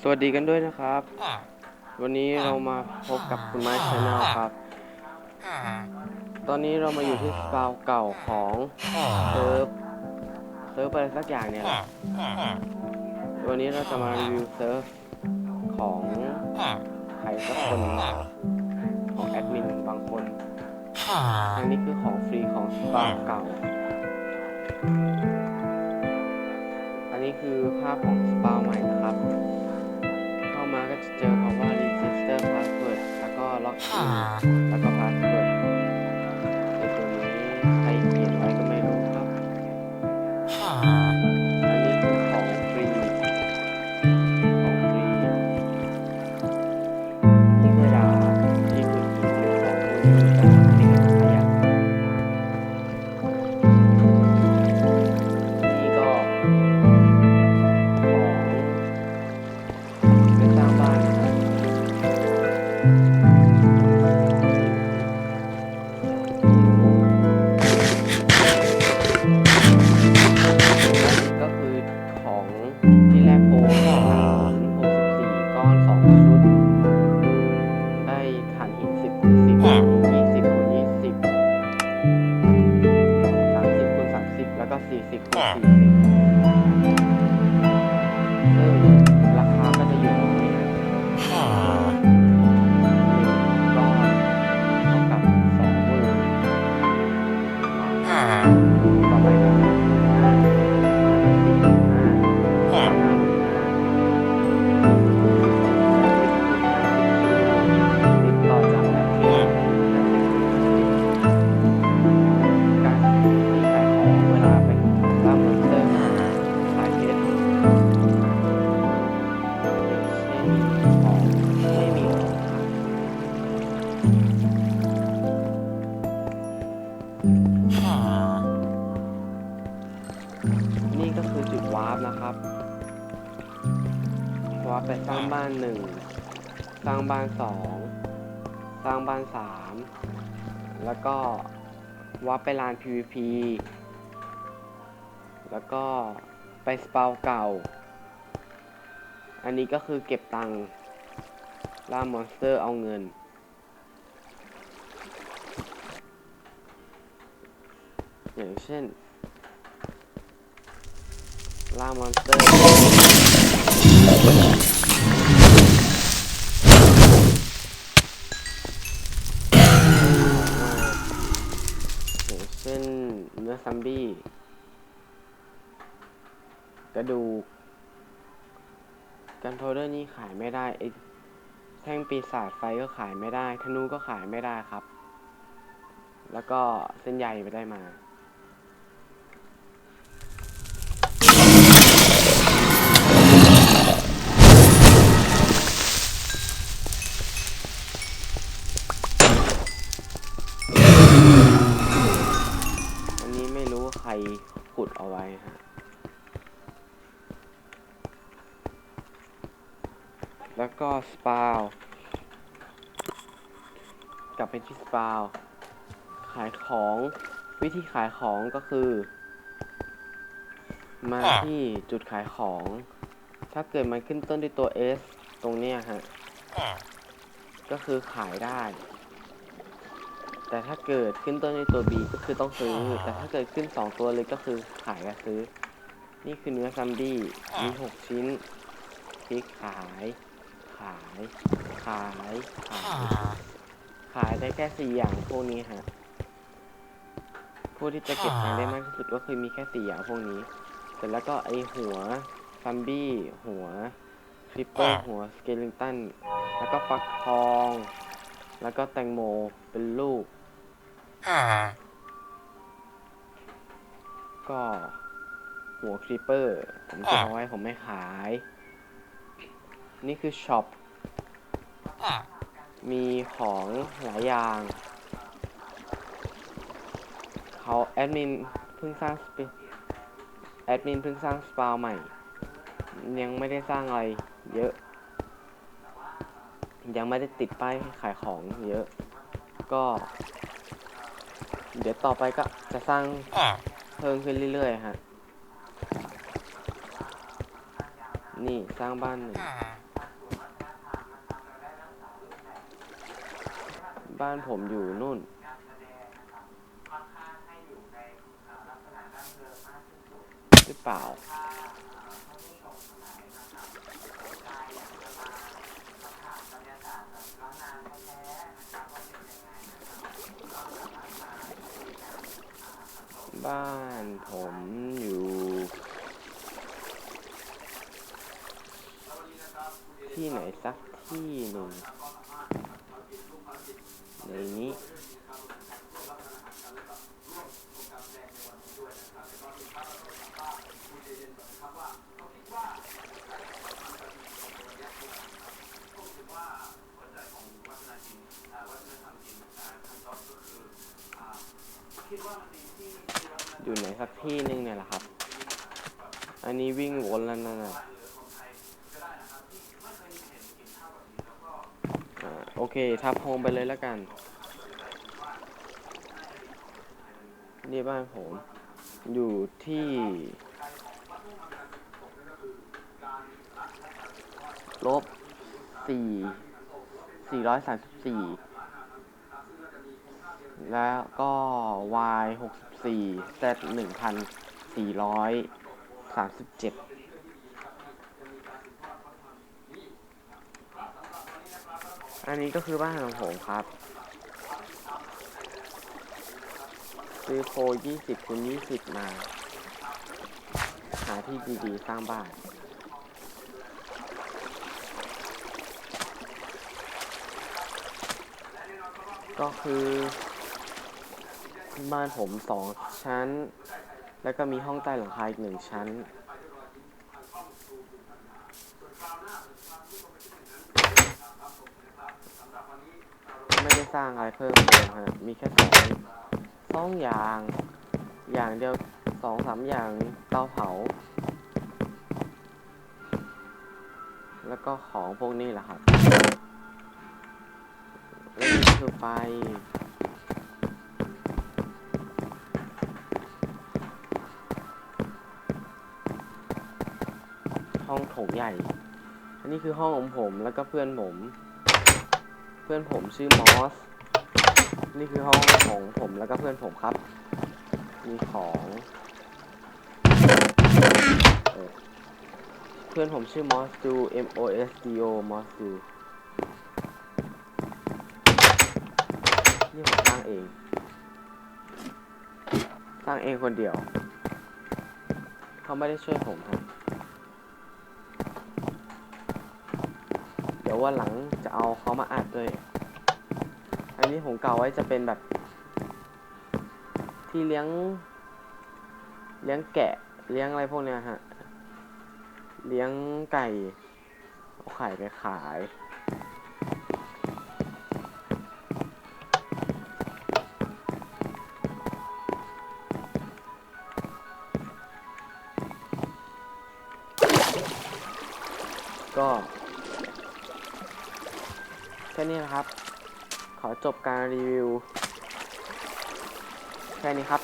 สวัสดีกันด้วยนะครับ วันนี้เรามาพบกับคุณไม้ชาแนลครับ ตอนนี้เรามาอยู่ที่สปาวเก่าของเซิร์ฟเซิร์ฟอะไรสักอย่างเนี่ยแหละวันนี้เราจะมารีวิวเซิร์ฟของใครสักคนของแอดมินบางคนอันนี้คือของฟรีของสปาวเก่า อันนี้คือภาพของ แล้วก็ นี่ก็คือจุดวาร์ปนะครับวาร์ปไปสร้างบ้านหนึ่งสร้างบ้านสองสร้างบ้านสามแล้วก็วาร์ปไปลาน PVP แล้วก็ไปสปาวเก่า อันนี้ก็คือเก็บตังค์ล่ามอนสเตอร์เอาเงิน อย่างเช่น ล่ามอนสเตอร์อย่างเช่นเนื้อซัมบี้ กระดูก กันโทเดอร์นี่ขายไม่ได้ไอแท่งปีศาจไฟก็ขายไม่ได้ ธนูก็ขายไม่ได้ครับ แล้วก็เส้นใยไม่ได้มา ไม่รู้ว่าใครขุดเอาไว้ฮะ แล้วก็สปาวกลับไปที่สปาวขายของวิธีขายของก็คือ มาที่จุดขายของ ถ้าเกิดมันขึ้นต้นด้วยตัว S ตรงเนี้ยฮะ ก็คือขายได้ แต่ถ้าเกิดขึ้นต้นด้วยตัว B ก็คือต้องซื้อ แต่ถ้าเกิดขึ้น 2 ตัวเลยก็คือขายกับซื้อ นี่คือเนื้อซัมบี้มี 6 ชิ้นพริกขาย ขาย ขาย ขาย ขายได้แค่สี่อย่างพวกนี้ฮะ ผู้ที่จะเก็บตังค์ได้มากที่สุดก็คือมีแค่สี่อย่างพวกนี้ เสร็จแล้วก็ไอหัวซัมบี้ หัวคริปเปอร์ หัวสเกลิงตัน แล้วก็ฟักทอง แล้วก็แตงโมเป็นลูกก็หัวคริปเปอร์ ผมเก็บเอาไว้ผมไม่ขาย นี่คือช็อปมีของหลายอย่าง เขาแอดมินเพิ่งสร้างสเปแอดมินเพิ่งสร้างสปาวใหม่ ยังไม่ได้สร้างอะไรเยอะ ยังไม่ได้ติดป้ายขายของเยอะ ก็ เดี๋ยวต่อไปก็จะสร้างเพิ่มขึ้นเรื่อยๆฮะ นี่สร้างบ้านหนึ่งบ้านผมอยู่นู่น หรือเปล่า บ้าน ผมอยู่ ที่ไหนสักที่หนึ่งในนี้ อยู่ไหนสักที่หนึ่งเนี่ยแหละครับ อันนี้วิ่งวนแล้วนั่นะโอเค ทับโฮมไปเลยแล้วกัน นี่บ้านผม อยู่ที่ลบสี่สี่ร้อยสามสิบสี่ แล้วก็ y หกสิบสี่ z หนึ่งพันสี่ร้อยสามสิบเจ็ดอันนี้ก็คือบ้านของผมครับ ซื้อโคยี่สิบคูณยี่สิบมา หาที่ดีๆ สร้างบ้าน ก็คือ บ้านผมสองชั้น แล้วก็มีห้องใต้หลังคาอีกหนึ่งชั้น ไม่ได้สร้างอะไรเพิ่มเติมฮะมีแค่สองสองอย่าง อย่างเดียวสองสามอย่างเตาเผา แล้วก็ของพวกนี้แหละครับแล้วนี่คือไฟ ห้องโถงใหญ่ อันนี้คือห้องของผมแล้วก็เพื่อนผม เพื่อนผมชื่อมอส นี่คือห้องของผมแล้วก็เพื่อนผมครับ มีของเออเพื่อนผมชื่อมอสดู M O S D O มอสดูนี่ผมสร้างเอง สร้างเองคนเดียว เขาไม่ได้ช่วยผมครับ ดี๋ยววันหลังจะเอาเขามาอัดด้วย อันนี้ผมเก่าไว้จะเป็นแบบ ที่เลี้ยง เลี้ยงแกะ เลี้ยงอะไรพวกเนี้ยฮะ เลี้ยงไก่ เอาไข่ไปขาย แค่นี้นะครับ ขอจบการรีวิว แค่นี้ครับ